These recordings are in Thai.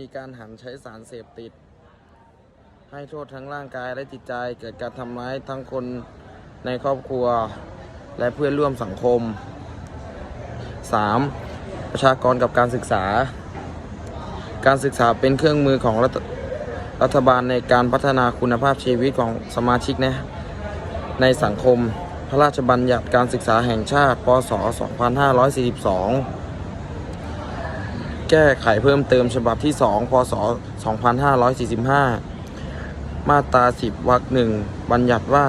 มีการหันใช้สารเสพติด ให้โทษทั้งร่างกายและจิตใจเกิดการทำร้ายทั้งคนในครอบครัว และเพื่อนร่วมสังคม 3. ประชากรกับการศึกษา การศึกษาเป็นเครื่องมือของรัฐรัฐบาลในการพัฒนาคุณภาพชีวิตของสมาชิกนะในสังคมพระราชบัญญัติการศึกษาแห่งชาติ พศ 2542 แก้ไขเพิ่มเติมฉบับที่ 2 พศ 2545 มาตรา 10 วรรคหนึ่งบัญญัติว่า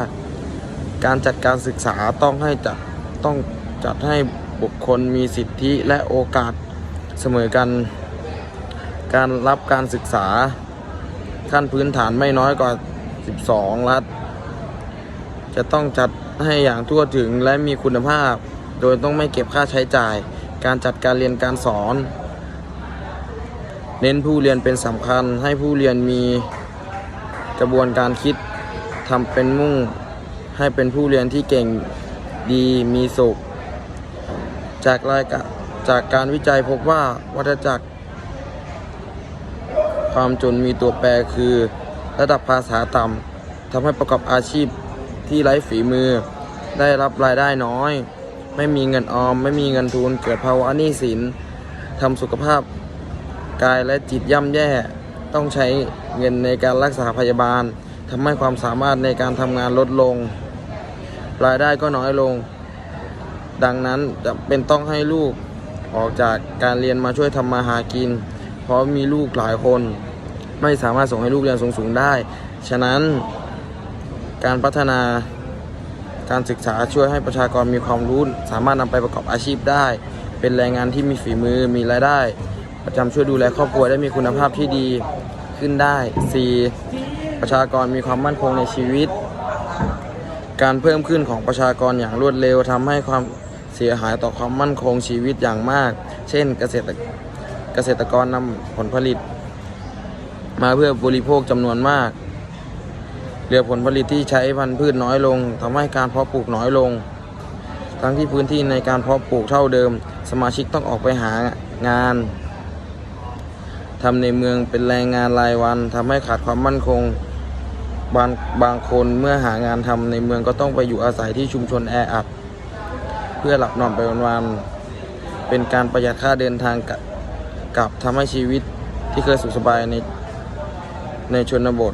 การจัดการศึกษาต้องให้จัดต้องจัดให้บุคคลมีสิทธิและโอกาสเสมอกัน การรับการศึกษาขั้นพื้นฐานไม่น้อยกว่า 12 รัฐ จะต้องจัดให้อย่างทั่วถึงและมีคุณภาพ โดยต้องไม่เก็บค่าใช้จ่าย การจัดการเรียนการสอน เน้นผู้เรียนเป็นสำคัญ ให้ผู้เรียนมีกระบวนการคิดทำเป็นมุ่ง ให้เป็นผู้เรียนที่เก่งดีมีสุข จากรายกจากการวิจัยพบว่าวัฏจักร ความจนมีตัวแปรคือระดับภาษาต่ำทำให้ประกอบอาชีพที่ไร้ฝีมือ ได้รับรายได้น้อย ไม่มีเงินออม ไม่มีเงินทุน เกิดภาวะหนี้สินทำสุขภาพ กายและจิตย่ำแย่ ต้องใช้เงินในการรักษาพยาบาลทำให้ความสามารถในการทำงานลดลง รายได้ก็น้อยลง ดังนั้นจะเป็นต้องให้ลูกออกจากการเรียนมาช่วยทำมาหากิน เพราะมีลูกหลายคน ไม่สามารถส่งให้ลูกเรียนสูงๆได้ ฉะนั้นการพัฒนาการศึกษาช่วยให้ประชากรมีความรู้ สามารถนำไปประกอบอาชีพได้ เป็นแรงงานที่มีฝีมือมีรายได้ ประจำช่วยดูแลครอบครัวได้มีคุณภาพที่ดีขึ้นได้ 4. ประชากรมีความมั่นคงในชีวิต การเพิ่มขึ้นของประชากรอย่างรวดเร็วทำให้ความเสียหายต่อความมั่นคงชีวิตอย่างมาก เช่น เกษตรเกษตรกรนำผลผลิต มาเพื่อบริโภคจำนวนมากเหลือผลผลิตที่ใช้พันธุ์พืชน้อยลงทำให้การเพาะปลูกน้อยลง ทั้งที่พื้นที่ในการเพาะปลูกเท่าเดิม สมาชิกต้องออกไปหางาน ทำในเมืองเป็นแรงงานรายวันทำให้ขาดความมั่นคง บางบางคนเมื่อหางานทำในเมืองก็ต้องไปอยู่อาศัยที่ชุมชนแออัด เพื่อหลับนอนไปวันๆเป็นการประหยัดค่าเดินทางกลับทำให้ชีวิตที่เคยสุขสบายในในชนบท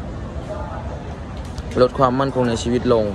ลดความมั่นคงในชีวิตลง